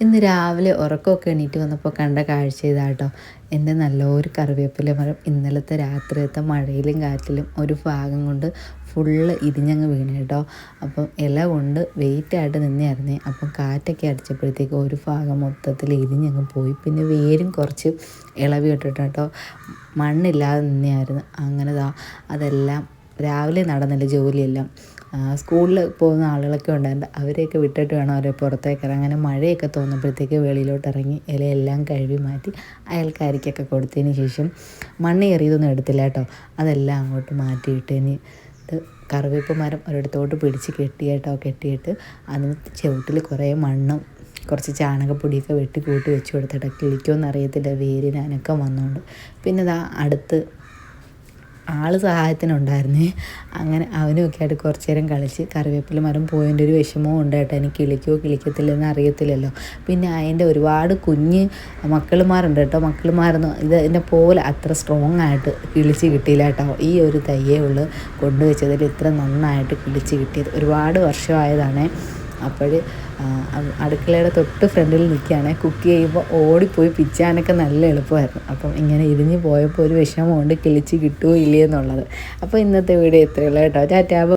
ഇന്ന് രാവിലെ ഉറക്കമൊക്കെ എണീറ്റ് വന്നപ്പോൾ കണ്ട കാഴ്ച ഇതാട്ടോ എന്റെ നല്ലൊരു കറിവേപ്പില മരം. ഇന്നലത്തെ രാത്രിയത്തെ മഴയിലും കാറ്റിലും ഒരു ഭാഗം കൊണ്ട് ഫുള്ള് ഇതിഞ്ഞങ്ങ് വീണ് കേട്ടോ. അപ്പം ഇല കൊണ്ട് വെയിറ്റായിട്ട് നിന്നായിരുന്നേ അപ്പം കാറ്റൊക്കെ അടിച്ചപ്പോഴത്തേക്ക് ഒരു ഭാഗം മൊത്തത്തിൽ ഇതിഞ്ഞങ്ങ് പോയി. പിന്നെ വേരും കുറച്ച് ഇളവിട്ടിട്ടോ മണ്ണില്ലാതെ നിന്നെയായിരുന്നു അങ്ങനെ അതെല്ലാം രാവിലെ നടന്നില്ല ജോലിയെല്ലാം. സ്കൂളിൽ പോകുന്ന ആളുകളൊക്കെ ഉണ്ടായിരുന്നു. അവരെയൊക്കെ വിട്ടിട്ട് വേണം അവരെ പുറത്തേക്ക് അങ്ങനെ മഴയൊക്കെ തോന്നുമ്പോഴത്തേക്ക് വെളിയിലോട്ട് ഇറങ്ങി ഇലയെല്ലാം കഴുകി മാറ്റി അയൽക്കാരിക്കൊക്കെ കൊടുത്തതിന് ശേഷം മണ്ണ് കയറിയതൊന്നും എടുത്തില്ല കേട്ടോ. അതെല്ലാം അങ്ങോട്ട് മാറ്റിയിട്ടതിന് ഇത് കറിവേപ്പ് മരം ഒരിടത്തോട്ട് പിടിച്ച് കെട്ടിയിട്ടോ കെട്ടിയിട്ട് അതിന് ചുവട്ടിൽ കുറേ മണ്ണും കുറച്ച് ചാണകപ്പൊടിയൊക്കെ വെട്ടി കൂട്ടി വെച്ച് കൊടുത്തിട്ട് കിളിക്കുമെന്ന് അറിയത്തില്ല വേരിന് വന്നുകൊണ്ട് പിന്നെ ഇതാ അടുത്ത് ആൾ സഹായത്തിനുണ്ടായിരുന്നേ. അങ്ങനെ അവനുമൊക്കെ ആയിട്ട് കുറച്ച് നേരം കളിച്ച് കറിവേപ്പില മരം പോയതിന്റെ ഒരു വിഷമവും ഉണ്ട് കേട്ടോ. എനിക്ക് കിളിക്കോ കിളിക്കത്തില്ലെന്ന് അറിയത്തില്ലല്ലോ. പിന്നെ അതിന്റെ ഒരുപാട് കുഞ്ഞ് മക്കളുമാരുണ്ട് കേട്ടോ. മക്കളുമാരൊന്നും ഇത് എന്റെ പോലെ അത്ര സ്ട്രോങ് ആയിട്ട് കിളിച്ച് കിട്ടിയില്ല കേട്ടോ. ഈ ഒരു തയ്യേ ഉള്ളു. കൊണ്ടുവച്ചതിൽ ഇത്ര നന്നായിട്ട് കിളിച്ച് കിട്ടിയത്. ഒരുപാട് വർഷമായതാണേ. അപ്പോൾ അടുക്കളയുടെ തൊട്ട് ഫ്രണ്ടിൽ നിൽക്കുകയാണ് കുക്ക് ചെയ്യുമ്പോൾ ഓടിപ്പോയി പിച്ചാനൊക്കെ നല്ല എളുപ്പമായിരുന്നു. അപ്പം ഇങ്ങനെ ഇരിഞ്ഞ് പോയപ്പോൾ ഒരു വിഷമമുണ്ട് കിളിച്ച് കിട്ടുമോ ഇല്ലേ എന്നുള്ളത്. അപ്പോൾ ഇന്നത്തെ വീഡിയോ ഇത്രയുള്ളൂ കേട്ടോ. ടാറ്റാ